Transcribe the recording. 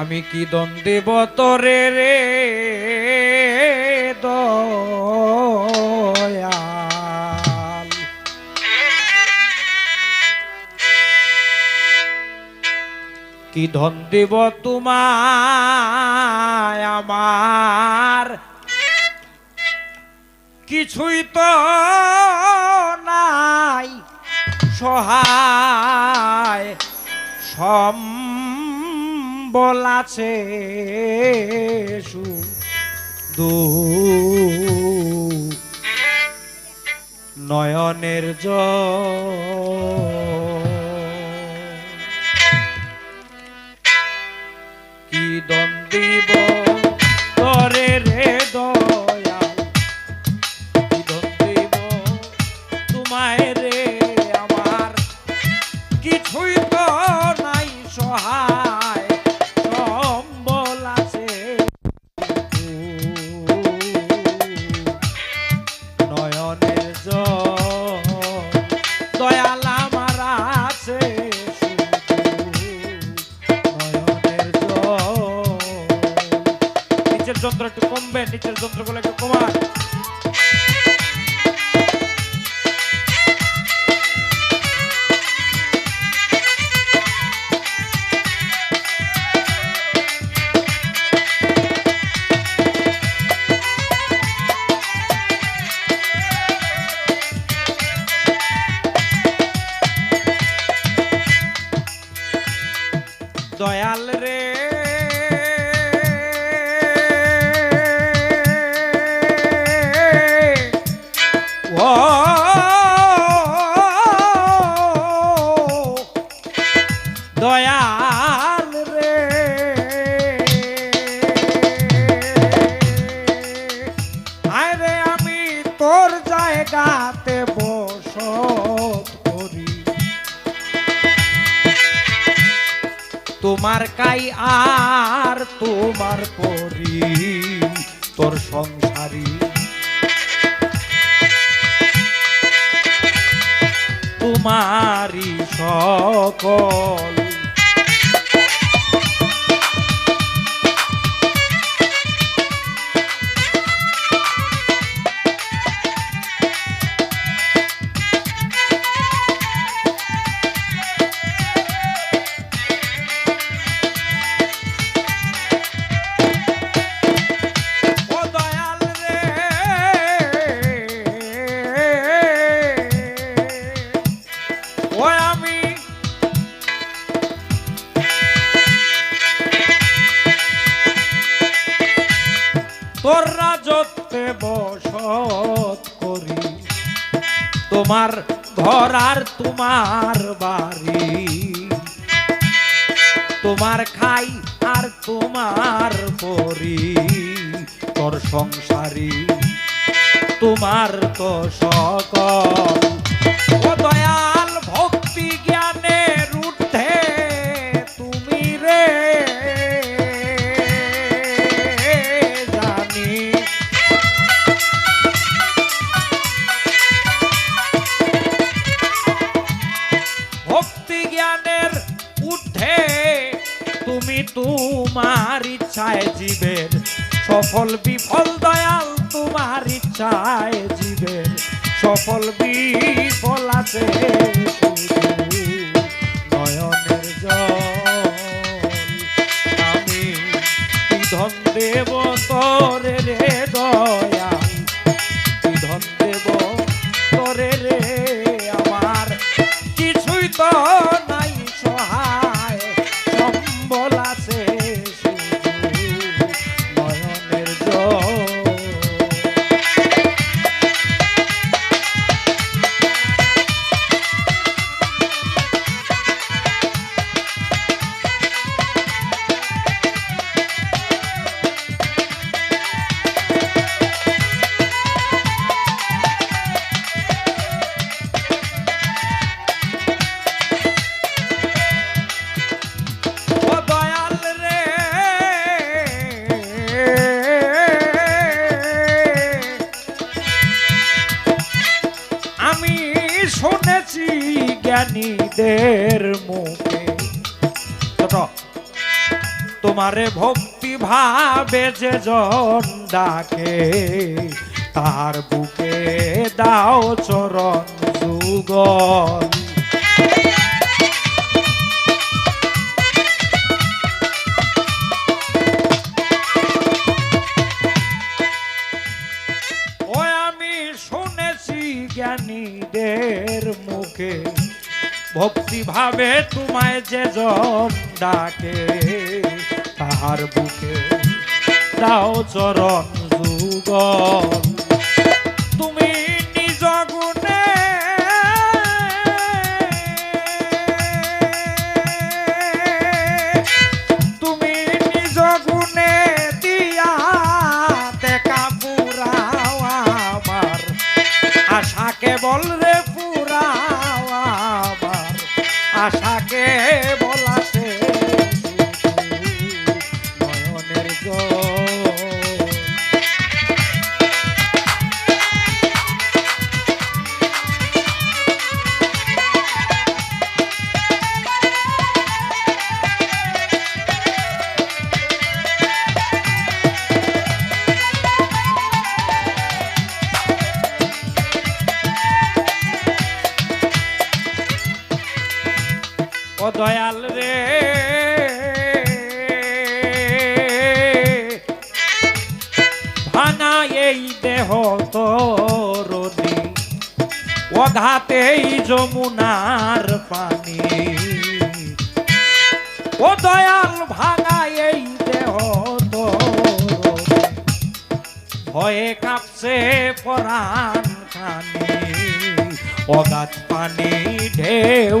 আমি কি দ্বন্দ্ব তরে রে কি ধন দেব তোমায় আমার? কিছুই তো নাই সহায় সম্বল আছে নয়নের জ। কি দন্দিব যন্ত্র একটু কমবে নিচের যন্ত্রগুলো একটু কমান তোমার কাই আর তোমার পরি তোর সংসারী। তোমারি সকল রাজত্বে বসত করি। তোমার ঘর আর তোমার বাড়ি। তোমার খাই আর তোমার পরি। তোর সংসারী, তোমার তো সকল। ও দয়াল তোমার ইচ্ছায় জীবের। সফল বিফল দয়াল তোমার ইচ্ছায় জীবের। সফল বিফল আছে। শুনেছি জ্ঞানীদের মুখে। ছোট। তোমারে ভক্তি ভাবে যে জন ডাকে, তার বুকে দাও চরণ যুগল জ্ঞানীদের মুখে। ভক্তিভাবে তোমায় যে জম ডাকে তাহার বুকে দাও চরণ যুগল। তুমি ও দয়াল রে। ভাঙা এই দেহ তরণি অঘাতেই যমুনার পানি। ও দয়াল, ভাঙা এই দেহ ভয়ে কাঁপছে পরাণ খানি। অগাধ পানি ঢেউ